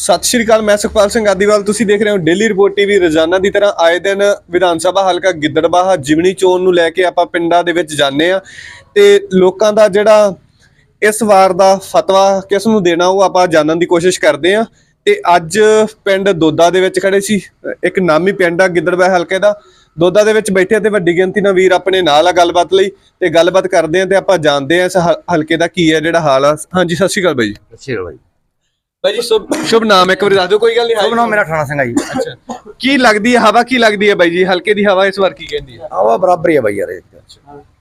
ਸਤਿ ਸ਼੍ਰੀ ਅਕਾਲ, ਮੈਂ ਸੁਖਪਾਲ ਸਿੰਘ ਆਦੀਵਾਲ। ਤੁਸੀਂ ਦੇਖ ਰਹੇ ਹੋ ਡੇਲੀ ਰਿਪੋਰਟ ਟੀਵੀ, ਰੋਜ਼ਾਨਾ ਦੀ ਤਰ੍ਹਾਂ ਆਏ ਦਿਨ ਵਿਧਾਨ ਸਭਾ ਹਲਕਾ ਗਿੱਦੜਬਾਹਾ, ਜਿਮਣੀ ਚੋਣ ਨੂੰ ਲੈ ਕੇ ਆਪਾਂ ਪਿੰਡਾਂ ਦੇ ਵਿੱਚ ਜਾਂਦੇ ਆ ਤੇ ਲੋਕਾਂ ਦਾ ਜਿਹੜਾ ਇਸ ਵਾਰ ਦਾ ਫਤਵਾ ਕਿਸ ਨੂੰ ਦੇਣਾ, ਉਹ ਆਪਾਂ ਜਾਣਨ ਦੀ ਕੋਸ਼ਿਸ਼ ਕਰਦੇ ਆ ਤੇ ਅੱਜ ਪਿੰਡ ਦੋਦਾ ਦੇ ਵਿੱਚ ਖੜੇ ਸੀ, ਇੱਕ ਨਾਮੀ ਪਿੰਡ ਆ ਗਿੱਦੜਬਾਹਾ ਹਲਕੇ ਦਾ। ਦੋਦਾ ਦੇ ਵਿੱਚ ਬੈਠੇ ਤੇ ਵੱਡੀ ਗਿਣਤੀ ਨਾਲ ਵੀਰ ਆਪਣੇ ਨਾਲ ਆ ਗੱਲਬਾਤ ਲਈ ਤੇ ਗੱਲਬਾਤ ਕਰਦੇ ਆ ਤੇ ਆਪਾਂ ਜਾਣਦੇ ਆ ਇਸ ਹ- ਹਲਕੇ ਦਾ ਕੀ ਹੈ, ਜਿਹੜਾ ਹਾਲ ਆ। ਹਾਂਜੀ, ਸਤਿ ਸ਼੍ਰੀ ਅਕਾਲ ਬਾਈ ਜੀ। ਅਕਾਲ ਬਾਈ। ਭਾਈ ਜੀ ਸ਼ੁਭ ਸ਼ੁਭ ਨਾਮ ਇੱਕ ਵਾਰੀ ਦੱਸ ਦਿਓ ਕੋਈ ਗੱਲ ਨਹੀਂ ਸ਼ੁਭ ਨਾਮ ਮੇਰਾ ਠਾਣਾ ਸਿੰਘ ਆ ਜੀ। ਅੱਛਾ। ਕੀ ਲੱਗਦੀ ਹੈ ਹਵਾ ਕੀ ਲੱਗਦੀ ਹੈ ਬਾਈ ਜੀ? ਹਲਕੇ ਦੀ ਹਵਾ ਇਸ ਵਾਰ ਕੀ ਕਹਿੰਦੀ ਹੈ? ਹਵਾ ਬਰਾਬਰ ਹੀ ਆ ਬਾਈ ਯਾਰ ਇਹ।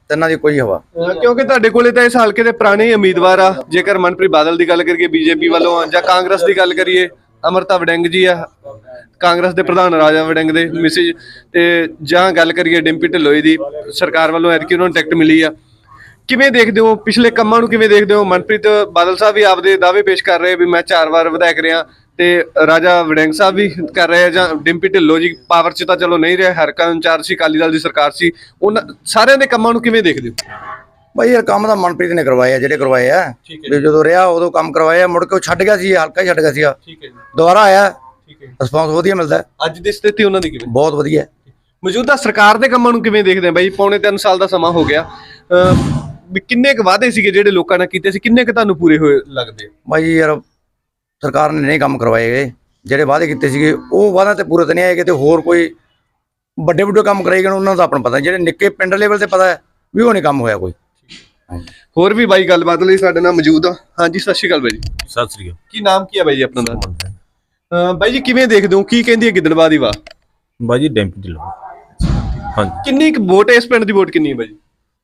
ਤਿੰਨਾਂ ਦੀ ਕੋਈ ਹਵਾ। ਕਿਉਂਕਿ ਤੁਹਾਡੇ ਕੋਲੇ ਤਾਂ ਇਸ ਹਲਕੇ ਦੇ ਪੁਰਾਣੇ ਹੀ ਉਮੀਦਵਾਰ ਆ। ਜੇਕਰ ਮਨਪ੍ਰੀਤ ਬਾਦਲ ਦੀ ਗੱਲ ਕਰੀਏ ਬੀਜੇਪੀ ਵੱਲੋਂ ਆ ਜਾਂ ਕਾਂਗਰਸ ਦੀ ਗੱਲ ਕਰੀਏ ਅਮਰਤਾ ਵੜਿੰਗ ਜੀ ਆ। ਕਾਂਗਰਸ ਦੇ ਪ੍ਰਧਾਨ ਰਾਜਾ ਵੜਿੰਗ ਦੇ ਮੈਸੇਜ ਤੇ ਜਾਂ ਗੱਲ ਕਰੀਏ ਡਿੰਪੀ ਢਿੱਲੋਂ ਦੀ ਸਰਕਾਰ ਵੱਲੋਂ ਐਤਕੀ ਉਹਨਾਂ ਨੂੰ ਟਿਕਟ ਮਿਲੀ ਆ। ਕਿਵੇਂ ਦੇਖਦੇ ਹੋ? ਪਿਛਲੇ ਕੰਮਾਂ ਨੂੰ ਕਿਵੇਂ ਦੇਖਦੇ ਹੋ? ਮਨਪ੍ਰੀਤ ਬਾਦਲ ਸਾਹਿਬ ਵੀ ਆਪਦੇ ਦਾਅਵੇ ਪੇਸ਼ ਕਰ ਰਹੇ ਵੀ ਮੈਂ ਚਾਰ ਵਾਰ ਵਿਧਾਇਕ ਰਿਹਾ ਤੇ ਰਾਜਾ ਵੜਿੰਗ ਸਾਹਿਬ ਵੀ ਕਰ ਰਹੇ ਆ ਜਾਂ ਡਿੰਪੀ ਢਿੱਲੋਂ ਜੀ ਪਾਵਰ 'ਚ ਤਾਂ ਚਲੋ ਨਹੀਂ ਰਹੇ ਹਰਕਾ ਇੰਚਾਰਜ ਸੀ ਅਕਾਲੀ ਦਲ ਦੀ ਸਰਕਾਰ ਸੀ। ਉਹਨਾਂ ਸਾਰਿਆਂ ਦੇ ਕੰਮਾਂ ਨੂੰ ਕਿਵੇਂ ਦੇਖਦੇ ਹੋ? ਬਾਈ ਯਾਰ ਕੰਮ ਤਾਂ ਮਨਪ੍ਰੀਤ ਨੇ ਕਰਵਾਏ ਆ ਜਿਹੜੇ ਕਰਵਾਏ ਆ। ਠੀਕ ਹੈ ਵੀ ਜਦੋਂ ਰਿਹਾ ਉਦੋਂ ਕੰਮ ਕਰਵਾਏ ਆ ਮੁੜ ਕੇ ਉਹ ਛੱਡ ਗਿਆ ਸੀ ਇਹ ਹਲਕਾ ਹੀ ਛੱਡ ਗਿਆ ਸੀਗਾ। ਠੀਕ ਹੈ ਜੀ। ਦੁਬਾਰਾ ਆਇਆ ਠੀਕ ਹੈ ਰਿਸਪੌਂਸ ਵਧੀਆ ਮਿਲਦਾ। ਹੈ, ਅੱਜ ਦੀ ਸਥਿਤੀ ਉਹਨਾਂ ਦੀ ਕਿਵੇਂ? ਬਹੁਤ ਵਧੀਆ। ਮੌਜੂਦਾ ਸਰਕਾਰ ਦੇ ਕੰਮਾਂ ਨੂੰ ਕਿਵੇਂ ਦੇਖਦੇ ਆ? ਬਾਈ ਪੌਣੇ 3 ਸਾਲ ਦਾ ਸਮਾਂ ਹੋ ਗਿਆ। ਵੀ ਕਿੰਨੇ ਕੁ ਵਾਅਦੇ ਸੀਗੇ ਜਿਹੜੇ ਲੋਕਾਂ ਨਾਲ ਕੀਤੇ ਸੀ? ਕਿੰਨੇ ਕੁ ਤੁਹਾਨੂੰ ਪੂਰੇ ਹੋਏ ਲੱਗਦੇ? ਬਾਈ ਯਾਰ ਸਰਕਾਰ ਨੇ ਨਹੀਂ ਕੰਮ ਕਰਵਾਏ ਗਏ। ਜਿਹੜੇ ਵਾਅਦੇ ਕੀਤੇ ਸੀਗੇ ਉਹ ਵਾਅਦਾ ਤੇ ਪੂਰੇ ਤੇ ਨਹੀਂ ਆਏਗੇ ਤੇ ਹੋਰ ਕੋਈ ਵੱਡੇ ਵੱਡੇ ਕੰਮ ਕਰਾਏਗੇ ਉਹਨਾਂ ਦਾ ਆਪਣਾ ਪਤਾ। ਜਿਹੜੇ ਨਿੱਕੇ ਪਿੰਡ ਲੈਵਲ ਤੇ ਪਤਾ ਹੈ ਵੀ ਉਹ ਨਹੀਂ ਕੰਮ ਹੋਇਆ ਕੋਈ। ਹੋਰ ਵੀ ਬਾਈ ਗੱਲਬਾਤ ਲਈ ਸਾਡੇ ਨਾਲ ਮੌਜੂਦ ਆ। ਹਾਂਜੀ ਸਤਿ ਸ਼੍ਰੀ ਅਕਾਲ ਬਾਈ ਜੀ। ਸਤਿ ਸ੍ਰੀ ਅਕਾਲ। ਕੀ ਨਾਮ ਕੀ ਹੈ ਬਾਈ ਜੀ ਆਪਣਾ ਦਾ? ਬਾਈ ਜੀ ਕਿਵੇਂ ਦੇਖਦੇ ਹੋ? ਕੀ ਕਹਿੰਦੀ ਹੈ ਗਿੱਦੜਬਾਹ ਦੀ ਵਾਹ? ਬਾਜੀ ਡੈਂਪੀ ਢਿੱਲੋਂ ਹਾਂਜੀ ਕਿੰਨੀ ਕੁ ਵੋਟ ਹੈ ਇਸ ਪਿੰਡ ਦੀ? ਵੋਟ ਕਿੰਨੀ ਹੈ ਬਾਈ ਜੀ?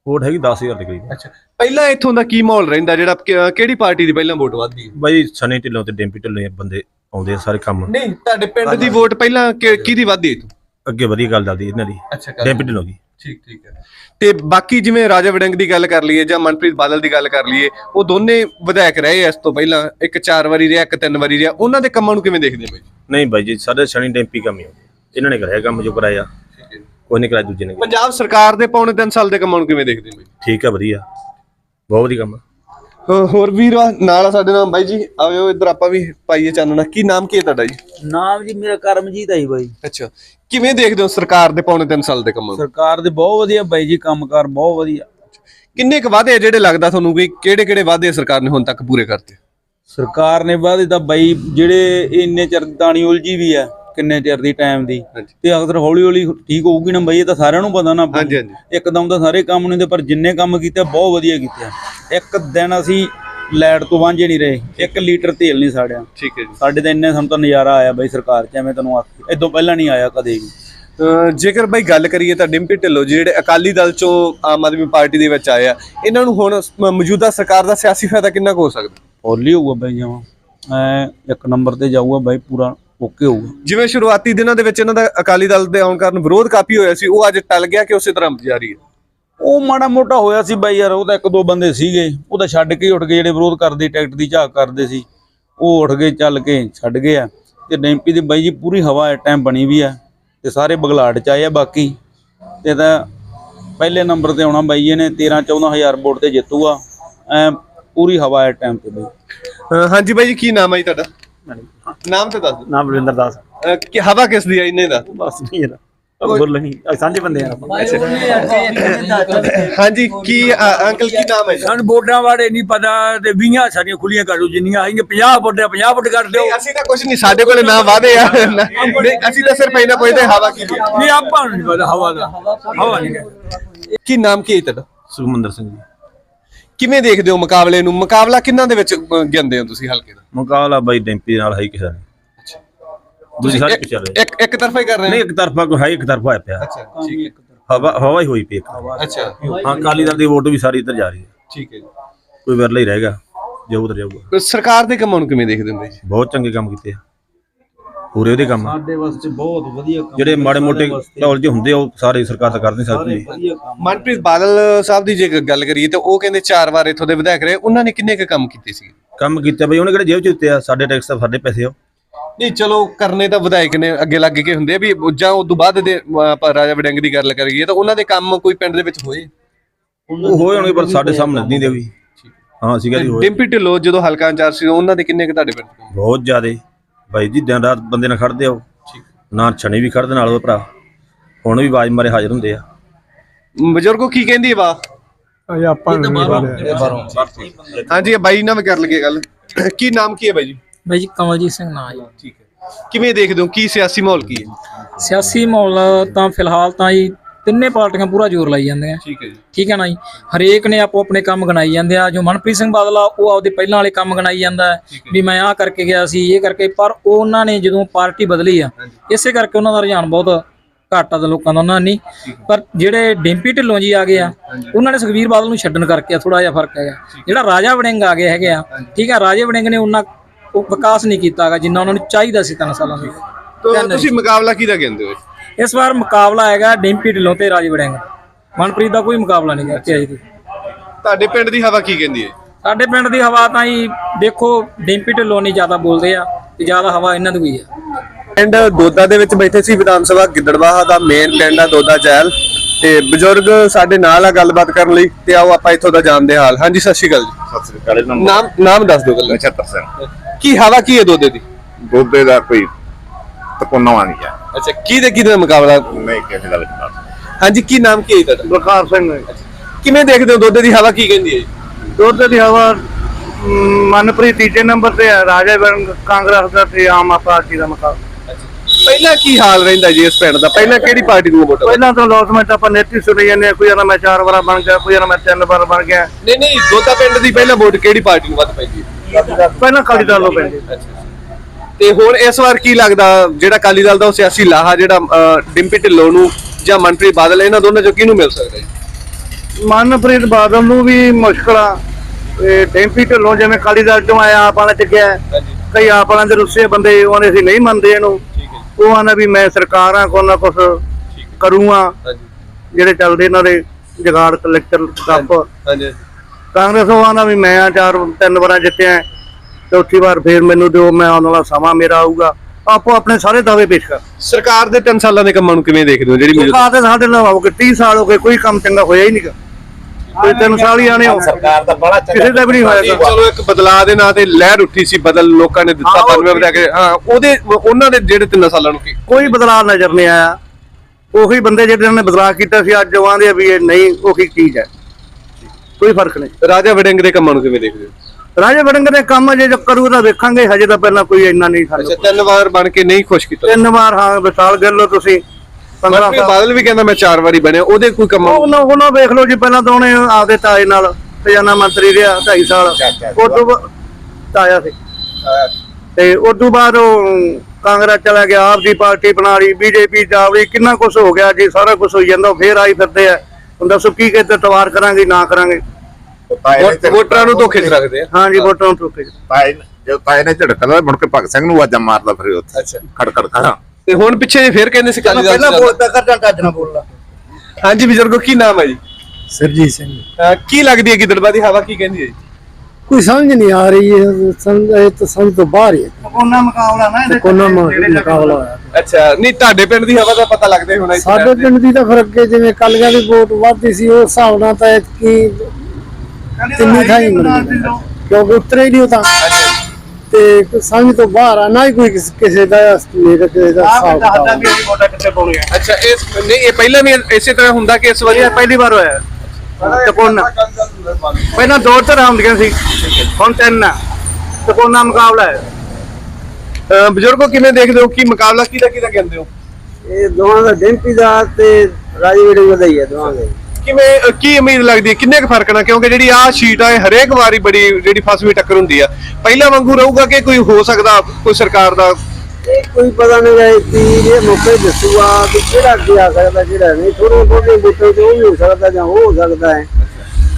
ਵੋਟ ਹੈਗੀ 10000 ਦੇ ਕਰੀਬ। ਅੱਛਾ ਪਹਿਲਾਂ ਇੱਥੋਂ ਦਾ ਕੀ ਮਾਹੌਲ ਰਹਿੰਦਾ ਜਿਹੜਾ ਕਿ- ਕਿਹੜੀ ਪਾਰਟੀ ਦੀ ਪਹਿਲਾਂ ਵੋਟ ਵੱਧਦੀ ਹੈ? ਬਾਜੀ ਸਨੀ ਢਿੱਲੋਂ ਤੇ ਡੈਂਪੀ ਢਿੱਲੋਂ ਇਹ ਬੰਦੇ ਆਉਂਦੇ ਆ ਸਾਰੇ ਕੰਮ। ਨਹੀਂ ਤੁਹਾਡੇ ਪਿੰਡ ਦੀ ਵੋਟ ਪਹਿਲਾਂ ਕਿ- ਕਿਹਦੀ ਵੱਧਦੀ ਹੈ ਇੱਥੋਂ? ਅੱਗੇ ਵਧੀਆ ਗੱਲ ਦੱਸਦੀ ਇਹਨਾਂ ਦੀ। ਅੱਛਾ ਡੈਂਪੀ ਢਿੱਲੋਂ ਦੀ। ਠੀਕ ਠੀਕ ਹੈ। ਤੇ ਬਾਕੀ ਜਿਵੇਂ ਰਾਜਾ ਵੜਿੰਗ ਦੀ ਗੱਲ ਕਰ ਲਈਏ ਜਾਂ ਮਨਪ੍ਰੀਤ ਬਾਦਲ ਦੀ ਗੱਲ ਕਰ ਲਈਏ ਉਹ ਦੋਨੇ ਵਿਧਾਇਕ ਰਹੇ ਇਸ ਤੋਂ ਪਹਿਲਾਂ ਇੱਕ ਚਾਰ ਵਾਰੀ ਰਿਹਾ ਇੱਕ ਤਿੰਨ ਵਾਰੀ ਰਿਹਾ। ਉਹਨਾਂ ਦੇ ਕੰਮਾਂ ਨੂੰ ਕਿਵੇਂ ਦੇਖਦੇ ਬਾਈ ਨਹੀਂ ਬਾਈ ਜੀ ਸਾਡੇ ਸਨੀ ਡੈਂਪੀ ਕੰਮ ਹੀ ਆਉਂਦੇ ਇਹਨਾਂ ਨੇ ਕਰਿਆ ਕੰਮ ਜੋ ਕਰਾਇਆ। ਕੋਈ ਨਹੀਂ ਕਰਾਇਆ ਦੂਜੇ ਨੇ। ਪੰਜਾਬ ਸਰਕਾਰ ਦੇ ਪੌਣੇ 3 ਸਾਲ ਦੇ ਕੰਮਾਂ ਨੂੰ ਕਿਵੇਂ ਦੇਖਦੇ ਬਾਈ? ਠੀਕ ਆ ਵਧੀਆ। ਬਹੁਤ ਵਧੀਆ ਕੰਮ ਆ। ਹੋ- ਹੋਰ ਵੀਰ ਆ, ਨਾਲ ਆ ਸਾਡੇ ਨਾਲ। ਬਾਈ ਜੀ ਆਇਓ ਇੱਧਰ ਆਪਾਂ ਵੀ ਪਾਈਏ ਚਾਨਣਾ। ਕੀ ਨਾਮ ਕੀ ਹੈ ਤੁਹਾਡਾ ਜੀ? ਨਾਮ ਜੀ ਮੇਰਾ ਕਰਮਜੀਤ ਹੈ ਜੀ ਬਾਈ। ਅੱਛਾ। ਕਿਵੇਂ ਦੇਖਦੇ ਹੋ ਸਰਕਾਰ ਦੇ ਪੌਣੇ 3 ਸਾਲ ਦੇ ਕੰਮਾਂ ਨੂੰ? ਸਰਕਾਰ ਦੇ ਬਹੁਤ ਵਧੀਆ ਬਾਈ ਜੀ ਕੰਮਕਾਰ ਬਹੁਤ ਵਧੀਆ। ਕਿੰਨੇ ਕੁ ਵਾਅਦੇ ਆ ਜਿਹੜੇ ਲੱਗਦਾ ਤੁਹਾਨੂੰ ਵੀ ਕਿਹੜੇ ਕਿਹੜੇ ਵਾਅਦੇ ਸਰਕਾਰ ਨੇ ਹੁਣ ਤੱਕ ਪੂਰੇ ਕਰਤੇ? ਸਰਕਾਰ ਨੇ ਵਾਅਦੇ ਤਾਂ ਬਾਈ ਜਿਹੜੇ ਇੰਨੇ ਚਿਰ ਦਾਣੀ ਉਲਝੀ ਵੀ ਆ ਕਿੰਨੇ ਚਿਰ ਦੀ ਟਾਈਮ ਦੀ? ਹਾਂਜੀ। ਤੇ ਅਕਸਰ ਹੌਲੀ ਹੌਲੀ ਠੀਕ ਹੋਊਗੀ ਨਾ ਬਾਈ ਇਹ ਤਾਂ ਸਾਰਿਆਂ ਨੂੰ ਪਤਾ ਨਾ ਆਪਾਂ ਨੂੰ। ਹਾਂਜੀ ਇੱਕਦਮ ਤਾਂ ਸਾਰੇ ਕੰਮ ਨਹੀਂ ਤੇ ਪਰ ਜਿੰਨੇ ਕੰਮ ਕੀਤੇ ਬਹੁਤ ਵਧੀਆ ਕੀਤੇ ਆ। ਇੱਕ ਦਿਨ ਅਸੀਂ ਲਾਈਟ ਤੋਂ ਵਾਂਝੇ ਨਹੀਂ ਰਹੇ। ਇੱਕ ਲੀਟਰ ਤੇਲ ਨਹੀਂ ਸਾੜਿਆ। ਠੀਕ ਹੈ ਜੀ। ਸਾਡੇ ਤਾਂ ਇੰਨੇ ਸਾਨੂੰ ਤਾਂ ਨਜ਼ਾਰਾ ਆਇਆ ਬਾਈ ਸਰਕਾਰ 'ਚ ਐਵੇਂ ਤੈਨੂੰ ਆਖੀ ਇਦੋਂ ਪਹਿਲਾਂ ਨਹੀਂ ਆਇਆ ਕਦੇ ਵੀ। ਅਹ ਜੇਕਰ ਬਾਈ ਗੱਲ ਕਰੀਏ ਤਾਂ ਡਿੰਪੀ ਢਿੱਲੋਂ ਜੀ ਜਿਹੜੇ ਅਕਾਲੀ ਦਲ ਚੋਂ ਆਮ ਆਦਮੀ ਪਾਰਟੀ ਦੇ ਵਿੱਚ ਆਏ ਆ ਇਹਨਾਂ ਨੂੰ ਹੁਣ ਮ- ਮੌਜੂਦਾ ਸਰਕਾਰ ਦਾ ਸਿਆਸੀ ਫਾਇਦਾ ਕਿੰਨਾ ਕੁ ਹੋ ਸਕਦਾ? ਹੌਲੀ ਹੋਊਗਾ ਬਾਈ ਜਮਾਂ। ਐ ਇੱਕ ਨੰਬਰ ਤੇ ਜਾਊਗਾ ਬਾਈ ਪੂਰਾ ਓਕੇ ਹੋਊਗਾ ਜਿਵੇਂ ਸ਼ੁਰੂਆਤੀ ਦਿਨਾਂ ਦੇ ਵਿੱਚ ਇਹਨਾਂ ਦਾ ਅਕਾਲੀ ਦਲ ਦੇ ਆਉਣ ਕਾਰਨ ਵਿਰੋਧ ਕਾਫੀ ਹੋਇਆ ਸੀ ਉਹ ਅੱਜ ਟਲ ਗਿਆ ਕਿ ਉਸੇ ਤਰ੍ਹਾਂ ਜਾਰੀ ਹੈ? ਉਹ ਮਾੜਾ ਮੋਟਾ ਹੋਇਆ ਸੀ ਬਾਈ ਯਾਰ ਉਹ ਤਾਂ ਇੱਕ ਦੋ ਬੰਦੇ ਸੀਗੇ ਉਹ ਤਾਂ ਛੱਡ ਕੇ ਉੱਠ ਗਏ ਜਿਹੜੇ ਵਿਰੋਧ ਕਰਦੇ ਟਿਕਟ ਦੀ ਝਾਕ ਕਰਦੇ ਸੀ। ਉਹ ਉੱਠ ਗਏ ਚੱਲ ਕੇ ਛੱਡ ਗਏ ਆ। ਤੇ ਡੈਂਪੀ ਦੀ ਬਾਈ ਜੀ ਪੂਰੀ ਹਵਾ ਇਸ ਟਾਈਮ ਬਣੀ ਵੀ ਆ ਤੇ ਸਾਰੇ ਬਗਲਾੜ ਚ ਆਏ ਆ ਬਾਕੀ। ਤੇ ਤਾਂ ਪਹਿਲੇ ਨੰਬਰ ਤੇ ਆਉਣਾ ਬਾਈ ਜੀ ਨੇ 13 14000 ਵੋਟ ਤੇ ਜਿੱਤੂਗਾ। ਐ ਪੂਰੀ ਹਵਾ ਇਸ ਟਾਈਮ ਤੇ ਬਾਈ। ਹਾਂਜੀ ਬਾਈ ਜੀ ਕੀ ਨਾਮ ਹੈ ਜੀ ਤੁਹਾਡਾ? ਨਾਮ ਤੇ ਦੱਸ ਨਾਮ ਬਲਵਿੰਦਰ ਦਾਸ। ਦਿਓ ਕਿ ਹਵਾ ਕਿਸ ਦੀ ਹੈ ਇੰਨੇ ਦਾ? ਬਸ ਨਹੀਂ ਇਹਦਾ ਬੋਲ ਨਹੀਂ। ਅਸੀਂ ਸਾਂਝੇ ਬੰਦੇ ਆ। ਆਪਾਂ ਹਾਂਜੀ ਕੀ ਅ- ਅੰਕਲ ਕੀ ਨਾਮ ਹੈ ਜੀ? ਸਾਨੂੰ ਵੋਟਾਂ ਬਾਰੇ ਨਹੀਂ ਪਤਾ ਤੇ 20 ਸਾਡੀਆਂ ਖੁੱਲੀਆਂ ਕਰ ਦਿਓ ਜਿੰਨੀਆਂ ਆਈਆਂ 50 ਵੋਟਾਂ 50 ਵੋਟ ਕਰ ਦਿਓ। ਨਹੀਂ ਅਸੀਂ ਤਾਂ ਕੁਝ ਨਹੀਂ ਸਾਡੇ ਕੋਲੇ ਨਾ ਵਾਦੇ ਆ। ਨਾ- ਨਹੀਂ ਅਸੀਂ ਤਾਂ ਸਿਰਫ ਇਹਨਾਂ ਪੁੱਛਦੇ ਹਵਾ ਕੀ ਦੀ ਹੈ। ਨਹੀਂ ਆਪਾਂ ਨੂੰ ਨਹੀਂ ਪਤਾ ਹਵਾ ਦਾ। ਹਵਾ ਨਹੀਂ ਹੈ। ਕੀ ਨਾਮ ਕੀ ਹੈ ਤੁਹਾਡਾ? ਸੁਖਮੰਦਰ ਸਿੰਘ ਜੀ। ਕਿਵੇਂ ਦੇਖਦੇ ਹੋ ਮੁਕਾਬਲੇ ਨੂੰ? ਮੁਕਾਬਲਾ ਕਿੰਨਾਂ ਦੇ ਵਿੱਚ ਅ, ਗਿਣਦੇ ਹੋ ਤੁਸੀਂ ਹਲਕੇ ਦਾ? ਮੁਕਾਬਲਾ ਬਾਈ ਡੈਂਪੀ ਨਾਲ ਹੈ ਕਿਸੇ ਨੇ ਦੂਜੀ ਸਾਰੇ ਪਿੱਛੇ ਰਹੇ ਇੱਕ ਇੱਕ ਤਰਫਾ ਹੀ ਕਰ ਰਹੇ ਨਹੀਂ ਇੱਕ ਤਰਫਾ ਕੋਈ ਹੈ ਇੱਕ ਤਰਫਾ ਹੋਇਆ ਪਿਆ। ਅੱਛਾ ਠੀਕ ਹਵਾ ਹਵਾ ਹੀ ਹੋਈ ਪਈ ਇੱਕ ਹੈ ਅੱਛਾ। ਹਾਂ ਅਕਾਲੀ ਦਲ ਦੀ ਵੋਟ ਵੀ ਸਾਰੀ ਇੱਧਰ ਜਾ ਰਹੀ ਹੈ। ਠੀਕ ਹੈ ਜੀ। ਕੋਈ ਵਿਰਲਾ ਹੀ ਰਹੇਗਾ ਜੋ ਉਧਰ ਜਾਊਗਾ। ਸਰਕਾਰ ਦੇ ਕੰਮਾਂ ਨੂੰ ਕਿਵੇਂ ਦੇਖਦੇ ਹੋ ਬਾਈ ਜੀ? ਬਹੁਤ ਚੰਗੇ ਕੰਮ ਕੀਤੇ ਆ। ਪੂਰੇ ਉਹਦੇ ਕੰਮ। ਸਾਡੇ ਵਾਸਤੇ ਬਹੁਤ ਵਧੀਆ ਕੰਮ ਜਿਹੜੇ ਮਾੜੇ ਮੋਟੇ ਤੌਲ ਜਿਹੇ ਹੁੰਦੇ ਆ ਉਹ ਸਾਰੇ ਸਰਕਾਰ ਤਾਂ ਕਰ ਨਹੀਂ ਸਕਦੀ ਵਧੀਆ ਕੰਮ ਮਨਪ੍ਰੀਤ ਬਾਦਲ ਸਾਹਿਬ ਦੀ ਜੇ ਗੱਲ ਕਰੀਏ ਤਾਂ ਉਹ ਕਹਿੰਦੇ ਚਾਰ ਵਾਰ ਇੱਥੋਂ ਦੇ ਵਿਧਾਇਕ ਰਹੇ। ਉਹਨਾਂ ਨੇ ਕਿੰਨੇ ਕੁ ਕੰਮ ਕੀਤੇ ਸੀ ਕੰਮ ਕੀਤੇ ਬਈ ਉਹਨੇ ਕਿਹੜੇ ਜੇਬ ਚ ਦਿੱਤੇ ਆ? ਸਾਡੇ ਟੈਕਸ ਤਾਂ ਸਾਡੇ ਪੈਸੇ ਆ। ਨਹੀਂ ਚਲੋ ਕਰਨੇ ਤਾਂ ਵਿਧਾਇਕ ਨੇ ਅੱਗੇ ਲੱਗ ਕੇ ਹੁੰਦੇ ਆ ਵੀ ਜਾਂ ਉਸ ਤੋਂ ਬਾਅਦ ਦੇ ਆਪਾਂ ਰਾਜਾ ਵੜਿੰਗ ਦੀ ਗੱਲ ਕਰੀਏ ਤਾਂ ਉਹਨਾਂ ਦੇ ਕੰਮ ਕੋਈ ਪਿੰਡ ਦੇ ਵਿੱਚ ਹੋਏ? ਉਹ ਹੋਏ ਹੋਣਗੇ ਪਰ ਸਾਡੇ ਸਾਹਮਣੇ ਨਹੀਂ ਦੇ ਵੀ। ਹਾਂ ਸੀਗਾ ਜੀ ਹੋਏ। ਡਿੰਪੀ ਢਿੱਲੋਂ ਜਦੋਂ ਹਲਕਾ ਇੰਚਾਰਜ ਸੀ ਉਹਨਾਂ ਦੇ ਕਿੰਨੇ ਕੁ ਤੁਹਾਡੇ ਪਿੰਡ? ਬਹੁਤ ਜ਼ਿਆਦੇ। ਬਾਈ ਜੀ ਦਿਨ ਰਾਤ ਬੰਦੇ ਨਾਲ ਖੜਦੇ ਆ ਉਹ ਨਾ ਛਣੀ ਵੀ ਖੜਦੇ ਨਾਲ ਉਹ ਭਰਾ। ਹੁਣ ਵੀ ਆਵਾਜ਼ ਮਾਰੇ ਹਾਜ਼ਰ ਹੁੰਦੇ ਆ। ਬਜ਼ੁਰਗੋ ਕੀ ਕਹਿੰਦੀ ਵਾ ਅਜੇ ਆਪਾਂ ਹਾਂਜੀ ਇਹ ਬਾਈ ਨਾਲ ਵੀ ਕਰ ਲਈਏ ਗੱਲ। ਕੀ ਨਾਮ ਕੀ ਹੈ ਬਾਈ ਜੀ? ਬਾਈ ਜੀ ਕਮਲਜੀਤ ਸਿੰਘ ਨਾਂ ਜੀ। ਠੀਕ ਹੈ। ਕਿਵੇਂ ਦੇਖਦੇ ਹੋ? ਕੀ ਸਿਆਸੀ ਮਾਹੌਲ ਕੀ ਹੈ? ਸਿਆਸੀ ਮਾਹੌਲ ਤਾਂ ਫਿਲਹਾਲ ਤਾਂ ਜੀ ਤਿੰਨੇ ਪਾਰਟੀਆਂ ਪੂਰਾ ਜ਼ੋਰ ਲਾਈ ਜਾਂਦੀਆਂ। ਠੀਕ ਹੈ ਜੀ। ਠੀਕ ਹੈ ਨਾ ਜੀ? ਹਰੇਕ ਨੇ ਆਪੋ ਆਪਣੇ ਕੰਮ ਗਣਾਈ ਜਾਂਦੇ ਆ। ਜੋ ਮਨਪ੍ਰੀਤ ਸਿੰਘ ਬਾਦਲ ਉਹ ਆਪਦੇ ਪਹਿਲਾਂ ਵਾਲੇ ਕੰਮ ਗਣਾਈ ਜਾਂਦਾ ਵੀ ਮੈਂ ਆਹ ਕਰਕੇ ਗਿਆ ਸੀ ਇਹ ਕਰਕੇ ਪਰ ਉਹਨਾਂ ਨੇ ਜਦੋਂ ਪਾਰਟੀ ਬਦਲੀ ਆ ਇਸੇ ਕਰਕੇ ਉਹਨਾਂ ਦਾ ਰੁਝਾਨ ਬਹੁਤ ਘੱਟ ਤੇ ਲੋਕਾਂ ਦਾ ਉਹਨਾਂ ਨਹੀਂ ਪਰ ਜਿਹੜੇ ਡਿੰਪੀ ਢਿੱਲੋਂ ਜੀ ਆ ਗਏ ਆ ਉਹਨਾਂ ਨੇ ਸੁਖਵੀਰ ਬਾਦਲ ਨੂੰ ਛੱਡਣ ਕਰਕੇ ਥੋੜਾ ਜਿਹਾ ਫ਼ਰਕ ਹੈਗਾ। ਜਿਹੜਾ ਰਾਜਾ ਵੜਿੰਗ ਆ ਗਏ ਹੈਗੇ ਆ ਠੀਕ ਆ ਰਾਜੇ ਵੜਿੰਗ ਨੇ ਉਹਨਾਂ ਉਹ ਵਿਕਾਸ ਨਹੀਂ ਕੀਤਾਗਾ ਜਿੰਨਾ ਉਹਨਾਂ ਨੂੰ ਚਾਹੀਦਾ ਸੀ ਤਿੰਨ ਸਾਲਾਂ ਦੇ ਤੁਸੀਂ ਮੁਕਾਬਲਾ ਕਿਹਦਾ ਕਹਿੰਦੇ ਹੋ? ਇਸ ਵਾਰ ਮੁਕਾਬਲਾ ਹੈਗਾ ਡਿੰਪੀ ਢਿੱਲੋਂ ਤੇ ਰਾਜੇ ਵੜਿੰਗ ਮਨਪ੍ਰੀਤ ਦਾ ਕੋਈ ਮੁਕਾਬਲਾ ਨਹੀਂ ਕਰਤੇ ਅਜੇ ਤੁਹਾਡੇ ਪਿੰਡ ਦੀ ਹਵਾ ਕੀ ਕਹਿੰਦੀ ਹੈ? ਸਾਡੇ ਪਿੰਡ ਦੀ ਹਵਾ ਤਾਂ ਹੀ ਦੇਖੋ ਡਿੰਪੀ ਢਿੱਲੋਂ ਨਹੀਂ ਜ਼ਿਆਦਾ ਬੋਲਦੇ ਆ ਤੇ ਜ਼ਿਆਦਾ ਹਵਾ ਇਹਨਾਂ ਦੀ ਹੋਈ ਆ। ਪਿੰਡ ਦੋਦਾ ਦੇ ਵਿੱਚ ਬੈਠੇ ਸੀ ਵਿਧਾਨ ਸਭਾ ਗਿੱਦੜਵਾਹਾ ਦਾ ਮੇਨ ਪਿੰਡ ਆ ਦੋਦਾ ਜੈਲ। ਤੇ ਬਜ਼ੁਰਗ ਸਾਡੇ ਨਾਲ ਆ ਗੱਲਬਾਤ ਕਰਨ ਲਈ ਤੇ ਆਓ ਆਪਾਂ ਇੱਥੋਂ ਦਾ ਜਾਣਦੇ ਹਾਲ। ਹਾਂਜੀ ਸਤਿ ਸ਼੍ਰੀ ਅਕਾਲ ਜੀ। ਸਤਿ ਸ੍ਰੀ ਅਕਾਲ ਨੰਬਰ ਨਾਮ ਨਾਮ ਦੱਸ ਦਿਓ ਗੱਲਾਂ 75% ਕੀ ਹਵਾ ਕੀ ਹੈ ਦੋਦੇ ਦੀ? ਦੁੱਧ ਦਾ ਕੋਈ ਤਕੋਨਾ ਨਹੀਂ ਹੈ। ਅੱਛਾ ਕਿਹਦੇ ਕਿਹਦੇ ਨਾਲ ਮੁਕਾਬਲਾ? ਨਹੀਂ ਕਿਸੇ ਦਾ ਵਿਚਾਰ ਹਾਂਜੀ ਕੀ ਨਾਮ ਕੀ ਹੈ ਤੁਹਾਡਾ? ਬਲਕਾਰ ਸਿੰਘ ਕਿਵੇਂ ਦੇਖਦੇ ਹੋ? ਦੋਦੇ ਦੀ ਹਵਾ ਕੀ ਕਹਿੰਦੀ ਹੈ ਜੀ? ਦੁੱਧ ਦੀ ਹਵਾ ਮਨਪ੍ਰੀਤ ਤੀਜੇ ਨੰਬਰ ਤੇ ਹੈ ਰਾਜਾ ਵੜਿੰਗ ਕਾਂਗਰਸ ਦਾ ਤੇ ਆਮ ਆਦਮੀ ਪਾਰਟੀ ਦਾ ਮੁਕਾਬਲਾ। ਪਹਿਲਾਂ ਕੀ ਹਾਲ ਰਹਿੰਦਾ ਜੀ ਇਸ ਪਿੰਡ ਦਾ? ਪਹਿਲਾਂ ਕਿਹੜੀ ਪਾਰਟੀ ਨੂੰ ਵੋਟ ਪਹਿਲਾਂ ਤਾਂ ਲੋਸਮੈਂਟ ਆਪਾਂ ਨੇਤੀ ਸੁਣੀ ਜਾਂਦੇ ਹਾਂ, ਕੋਈ ਆਂਦਾ ਮੈਂ ਚਾਰ ਵਾਰ ਬਣ ਗਿਆ ਕੋਈ ਆਂਦਾ ਮੈਂ ਤਿੰਨ ਵਾਰ ਬਣ ਗਿਆ। ਨਹੀਂ ਨਹੀਂ ਦੋਦਾ ਪਿੰਡ ਦੀ ਪਹਿਲਾਂ ਵੋਟ ਕਿਹੜੀ ਪਾਰਟੀ ਨੂੰ ਵੱਧ ਪੈਂਦੀ ਹੈ? ਪਹਿਲਾਂ ਕਾਲੀ ਦਲ ਨੂੰ ਪੈਂਦੇ। ਤੇ ਹੁਣ ਇਸ ਵਾਰ ਕੀ ਲੱਗਦਾ ਜਿਹੜਾ ਅਕਾਲੀ ਦਲ ਦਾ ਉਹ ਸਿਆਸੀ ਲਾਹਾ ਜਿਹੜਾ ਅਹ, ਡਿੰਪੀ ਢਿੱਲੋਂ ਨੂੰ ਜਾਂ ਮਨਪ੍ਰੀਤ ਬਾਦਲ ਇਹਨਾਂ ਦੋਨਾਂ ਚੋਂ ਕਿਹਨੂੰ ਮਿਲ ਸਕਦਾ ਜੀ? ਮਨਪ੍ਰੀਤ ਬਾਦਲ ਨੂੰ ਵੀ ਮੁਸ਼ਕਲ ਆ ਤੇ ਡੈਂਪੀ ਢਿੱਲੋਂ ਜਿਵੇਂ ਕਾਲੀ ਦਲ ਚੋਂ ਆਇਆ ਆਪ ਵਾਲਾ ਚ ਗਿਆ ਕਈ ਆਪ ਵਾਲਿਆਂ ਦੇ ਰੁੱਸੇ ਬੰਦੇ ਉਹਨੇ ਅਸੀਂ ਨਹੀਂ ਮੰਨਦੇ ਇਹਨੂੰ। ਉਹ ਆਂਦਾ ਵੀ ਮੈਂ ਸਰਕਾਰ ਆ ਕੋਈ ਨਾ ਕੁਛ ਕਰੂੰਗਾ। ਜਿਹੜੇ ਚੱਲਦੇ ਇਹਨਾਂ ਦੇ ਜਗਾੜ ਕਲੈਕਟਰ ਕੱਪ ਹਾਂਜੀ ਕਾਂਗਰਸ ਉਹ ਆਂਦਾ ਵੀ ਮੈਂ ਆ ਚਾਰ ਤਿੰਨ ਵਾਰਾਂ ਜਿੱਤਿਆ। ਚੌਥੀ ਵਾਰ ਫੇਰ ਮੈਨੂੰ ਦਿਓ ਮੈਂ ਆਉਣ ਵਾਲਾ ਸਮਾਂ ਮੇਰਾ ਆਊਗਾ। ਆਪੋ ਆਪਣੇ ਸਾਰੇ ਦਾਅਵੇ ਪੇਸ਼ ਕਰ। ਸਰਕਾਰ ਦੇ 3 ਸਾਲਾਂ ਦੇ ਕੰਮਾਂ ਨੂੰ ਕਿਵੇਂ ਦੇਖਦੇ ਹੋ ਜਿਹੜੀ ਸਰਕਾਰ ਦੇ ਸਾਡੇ ਨਾਲ ਹੋ ਗਏ 30 ਸਾਲ ਹੋ ਗਏ ਕੋਈ ਕੰਮ ਚੰਗਾ ਹੋਇਆ ਹੀ ਨਹੀਂਗਾ ਕੋਈ ਤਿੰਨ ਸਾਲ ਹੀ ਆਣੇ ਹੋ। ਸਰਕਾਰ ਦਾ ਬੜਾ ਕਿਸੇ ਦਾ ਵੀ ਨਹੀਂ ਹੋਇਆ। ਚਲੋ ਇੱਕ ਬਦਲਾਅ ਦੇ ਨਾਂ ਤੇ ਲਹਿਰ ਉੱਠੀ ਸੀ ਬਦਲ ਲੋਕਾਂ ਨੇ ਦਿੱਤਾ ਉਹ 92 ਵਧਾ ਕੇ। ਹਾਂ ਉਹਦੇ ਉਹਨਾਂ ਦੇ ਜਿਹੜੇ 3 ਸਾਲਾਂ ਨੂੰ ਕੀ ਕੋਈ ਬਦਲਾਅ ਨਜ਼ਰ ਨਹੀਂ ਆਇਆ। ਉਹੀ ਬੰਦੇ ਜਿਹੜੇ ਨੇ ਬਦਲਾਅ ਕੀਤਾ ਸੀ ਅੱਜ ਜਵਾਨ ਦੇ ਵੀ ਇਹ ਨਹੀਂ ਉਹੀ ਚੀਜ਼ ਹੈ। ਕੋਈ ਫ਼ਰਕ ਨਹੀਂ। ਰਾਜਾ ਵੜਿੰਗ ਦੇ ਕੰਮਾਂ ਨੂੰ ਕਿਵੇਂ ਦੇਖਦੇ ਹੋ? ਰਾਜੇ ਵੜਿੰਗ ਦੇ ਕੰਮ ਜੇ ਜੋ ਕਰੂ ਤਾਂ ਵੇਖਾਂਗੇ ਹਜੇ ਤਾਂ ਪਹਿਲਾਂ ਕੋਈ ਇੰਨਾ ਨਹੀਂ ਅੱਛਾ ਸਾਨੂੰ ਤਿੰਨ ਵਾਰ ਬਣ ਕੇ ਨਹੀਂ ਖੁਸ਼ ਕੀਤਾ। ਤਿੰਨ ਵਾਰ ਹਾਂ ਵਿਸਾਲ ਗਿਰ ਲਓ ਤੁਸੀਂ 15 ਮਨਪ੍ਰੀਤ ਸਾਲ ਬਾਦਲ ਵੀ ਕਹਿੰਦਾ ਮੈਂ ਚਾਰ ਵਾਰੀ ਬਣਿਆ ਉਹਦੇ ਕੋਈ ਕੰਮਾਂ ਨੂੰ ਉਹਨਾਂ ਉਹਨਾਂ ਵੇਖ ਲਓ ਜੀ ਪਹਿਲਾਂ ਤਾਂ ਉਹਨੇ ਆਪਦੇ ਤਾਏ ਨਾਲ ਖਜ਼ਾਨਾ ਮੰਤਰੀ ਰਿਹਾ 2.5 ਸਾਲ। ਉਸ ਤੋਂ ਬਾਅਦ ਤਾਇਆ ਸੀ। ਤੇ ਉਸ ਤੋਂ ਬਾਅਦ ਉਹ ਕਾਂਗਰਸ ਚਲਾ ਗਿਆ ਆਪ ਦੀ ਪਾਰਟੀ ਬਣਾ ਲਈ ਬੀਜੇਪੀ ਜਾਵੜੀ ਕਿੰਨਾ ਕੁਝ ਹੋ ਗਿਆ ਜੀ ਸਾਰਾ ਕੁਝ ਹੋਈ ਜਾਂਦਾ ਉਹ ਫੇਰ ਆਈ ਫਿਰਦੇ ਆ। ਹੁਣ ਦੱਸੋ ਕੀ ਕਿਤੇ ਤਵਾਰ ਕਰਾਂਗੇ ਨਾ ਕਰਾਂਗੇ? ਵੋਟ- ਵੋਟਰਾਂ ਨੂੰ ਧੋਖੇ 'ਚ ਰੱਖਦੇ ਆ। ਹਾਂ ਜੀ ਵੋਟਾਂ ਨੂੰ ਟੋਕੇ ਤਾਏ ਨੇ- ਜਦੋਂ ਤਾਏ ਨੇ ਝੜਕਦਾ ਮੁੜ ਕੇ ਭਗਤ ਸਿੰਘ ਨੂੰ ਆਵਾਜ਼ਾਂ ਮਾਰਦਾ ਫਿਰ ਉੱਥੇ। ਅੱਛਾ। ਖੜ ਖੜ ਖੜਾ ਤੇ ਹੁਣ ਪਿੱਛੇ ਜੇ ਫੇਰ ਕਹਿੰਦੇ ਸੀ 'ਚ ਪਹਿਲਾਂ। ਬੋਲਦਾ ਕਰ ਜਾਂ ਟੱਜ ਨਾ ਬੋਲਦਾ ਹਾਂਜੀ ਬਜ਼ੁਰਗੋ ਕੀ ਨਾਮ ਹੈ ਜੀ? ਸਰਜੀਤ ਸਿੰਘ। ਅਹ ਕੀ ਲੱਗਦੀ ਹੈ ਗਿੱਦੜਬਾ ਦੀ ਹਵਾ ਕੀ ਕਹਿੰਦੀ ਹੈ ਜੀ? ਕੋਈ ਸਮਝ ਨਹੀਂ ਆ ਰਹੀ ਹੈ। ਸਮਝ ਇਹ ਤਾਂ ਸਮਝ ਤੋਂ ਬਾਹਰ ਹੀ ਹੈ। ਕੋਨਾ ਮੁਕਾਬਲਾ ਨਾ ਇਹਦੇ ਕੋਨਾ ਮੁਕਾਬਲਾ ਹੋਇਆ। ਅੱਛਾ ਨਹੀਂ ਤੁਹਾਡੇ ਪਿੰਡ ਦੀ ਹਵਾ ਦਾ ਪਤਾ ਲੱਗਦਾ ਹੀ ਹੋਣਾ ਸਾਡੇ ਪਿੰਡ ਦੀ ਤਾਂ ਫ਼ਰਕ ਹੈ ਜਿਵੇਂ ਕਾਲੀਆਂ ਦੀ ਵੋਟ ਵੱਧਦੀ ਸੀ ਉਸ ਹਿਸਾਬ ਨਾਲ ਤਾਂ ਕੀ ਤਿੰਨੀ ਥਾਈ ਮਿਲਦੀ ਕਿਉਂਕਿ ਉਤਰੇ ਹੀ ਨਹੀਂ ਉਹ ਤਾਂ। ਤੇ ਸਮਝ ਤੋਂ ਬਾਹਰ ਆ ਨਾ ਹੀ ਕੋਈ ਕਿਸ- ਕਿਸੇ ਦਾ ਮੇਰੇ ਕਿਸੇ ਦਾ ਹਿਸਾਬ ਕਿਤਾਬ। ਅੱਛਾ ਇਸ ਨਹੀਂ ਇਹ ਪਹਿਲਾਂ ਵੀ ਇਸੇ ਤਰ੍ਹਾਂ ਹੁੰਦਾ ਕਿ ਇਸ ਵਾਰੀ ਇਹ ਪਹਿਲੀ ਵਾਰ ਹੋਇਆ। ਤਕੋਨਾ ਪਹਿਲਾਂ ਦੋ ਤਰ੍ਹਾਂ ਹੁੰਦੀਆਂ ਸੀ। ਹੁਣ ਤਿੰਨ ਆ। ਤਕੋਨਾ ਮੁਕਾਬਲਾ ਹੈ। ਅਹ ਬਜ਼ੁਰਗੋ ਕਿਵੇਂ ਦੇਖਦੇ ਹੋ? ਕੀ ਮੁਕਾਬਲਾ ਕਿਹਦਾ ਕਿਹਦਾ ਕਹਿੰਦੇ ਹੋ? ਇਹ ਦੋਵਾਂ ਦਾ ਡੈਂਪੀ ਦਾ ਤੇ ਰਾਜੀ ਵੇੜੇ ਵਧਾਈ ਹੈ ਦੋਵਾਂ ਦੇ ਕਿਵੇਂ ਕੀ ਉਮੀਦ ਲੱਗਦੀ ਹੈ? ਕਿੰਨੇ ਕੁ ਫ਼ਰਕ ਨਾਲ ਕਿਉਂਕਿ ਜਿਹੜੀ ਆਹ ਸ਼ੀਟ ਆ ਇਹ ਹਰੇਕ ਵਾਰੀ ਬੜੀ ਜਿਹੜੀ ਫਸਵੀਂ ਟੱਕਰ ਹੁੰਦੀ ਆ। ਪਹਿਲਾਂ ਵਾਂਗੂ ਰਹੂਗਾ ਕਿ ਕੋਈ ਹੋ ਸਕਦਾ ਕੋਈ ਸਰਕਾਰ ਦਾ? ਇਹ ਕੋਈ ਪਤਾ ਨਹੀਂ ਹੈ ਕਿ ਇਹ ਮੌਕੇ ਦੱਸੂਗਾ ਕਿ ਕਿਹੜਾ ਅੱਗੇ ਆ ਸਕਦਾ ਕਿਹੜਾ ਨਹੀਂ। ਥੋੜੇ ਬਹੁਤੇ ਬੁੱਟੇ ਤੇ ਉਹ ਵੀ ਹੋ ਸਕਦਾ ਜਾਂ ਉਹ ਹੋ ਸਕਦਾ ਹੈ।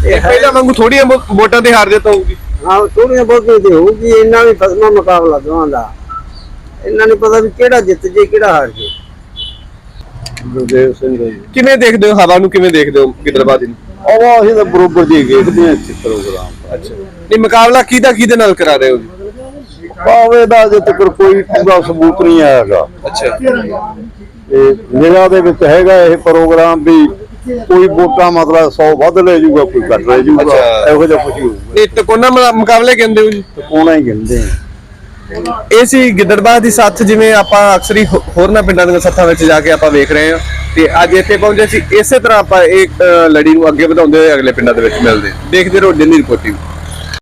ਇਹ ਪਹਿਲਾਂ ਵਾਂਗੂ ਥੋੜੀਆਂ ਵੋਟਾਂ ਤੇ ਹਾਰ ਜਿੱਤ ਹੋਊਗੀ। ਹਾਂ ਥੋੜੀਆਂ ਬਹੁਤੀਆਂ ਤੇ ਹੋਊਗੀ। ਇੰਨਾ ਵੀ ਫਸਮਾ ਮੁਕਾਬਲਾ ਦੋਵਾਂ ਦਾ। ਇੰਨਾ ਨਹੀਂ ਪਤਾ ਵੀ ਕਿਹੜਾ ਜਿੱਤ ਜੇ ਕਿਹੜਾ ਹਾਰ ਜੇ। ਗੁਰਦੇਵ ਸਿੰਘ ਜੀ ਕਿਵੇਂ ਦੇਖਦੇ ਹੋ? ਹਵਾ ਨੂੰ ਕਿਵੇਂ ਦੇਖਦੇ ਹੋ ਗਿੱਦੜਬਾਦ ਨੂੰ? ਉਹ ਅਸੀਂ ਤਾਂ ਬਰੋਬਰ ਜੀ ਵੇਖਦੇ ਹਾਂ ਇਸ ਪ੍ਰੋਗਰਾਮ। ਅੱਛਾ। ਨਹੀਂ ਮੁਕਾਬਲਾ ਕਿਹਦਾ ਕਿਹਦੇ ਨਾਲ ਕਰਾ ਰਹੇ ਹੋ ਜੀ? ਪਾਵੇ ਦਾ ਅਜੇ ਤੱਕ ਕੋਈ ਪੂਰਾ ਸਬੂਤ ਨਹੀਂ ਆਇਆਗਾ। ਅੱਛਾ। ਤੇ ਨਿਗਾਹ ਦੇ ਵਿੱਚ ਹੈਗਾ ਇਹ ਪ੍ਰੋਗਰਾਮ ਵੀ ਕੋਈ ਵੋਟਾਂ ਮਤਲਬ 100 ਵੱਧ ਲੈ ਜਾਊਗਾ ਕੋਈ ਘੱਟ ਲੈ ਜਾਊਗਾ ਅੱਛਾ। ਇਹੋ ਜਿਹਾ ਕੁਝ ਹੋਊਗਾ। ਨਹੀਂ ਤਕੋਨਾ ਮੁਕਾਬਲੇ ਕਹਿੰਦੇ ਹੋ ਜੀ? ਕੋਣਾ ਹੀ ਕਹਿੰਦੇ ਆ। ਇਹ ਸੀ ਗਿੱਦੜਬਾਹ ਦੀ ਸੱਥ, ਜਿਵੇਂ ਆਪਾਂ ਅਕਸਰ ਹੀ ਹੋਰਨਾਂ ਪਿੰਡਾਂ ਦੀਆਂ ਸੱਥਾਂ ਵਿੱਚ ਜਾ ਕੇ ਆਪਾਂ ਵੇਖ ਰਹੇ ਹਾਂ। ਤੇ ਅੱਜ ਇੱਥੇ ਪਹੁੰਚੇ ਸੀ। ਇਸੇ ਤਰ੍ਹਾਂ ਆਪਾਂ ਇਹ ਲੜੀ ਨੂੰ ਅੱਗੇ ਵਧਾਉਂਦੇ ਹੋਏ ਅਗਲੇ ਪਿੰਡਾਂ ਦੇ ਵਿੱਚ ਮਿਲਦੇ ਦੇਖਦੇ ਰਹੋ ਦਿੱਲੀ ਰਿਪੋਰਟਿੰਗ।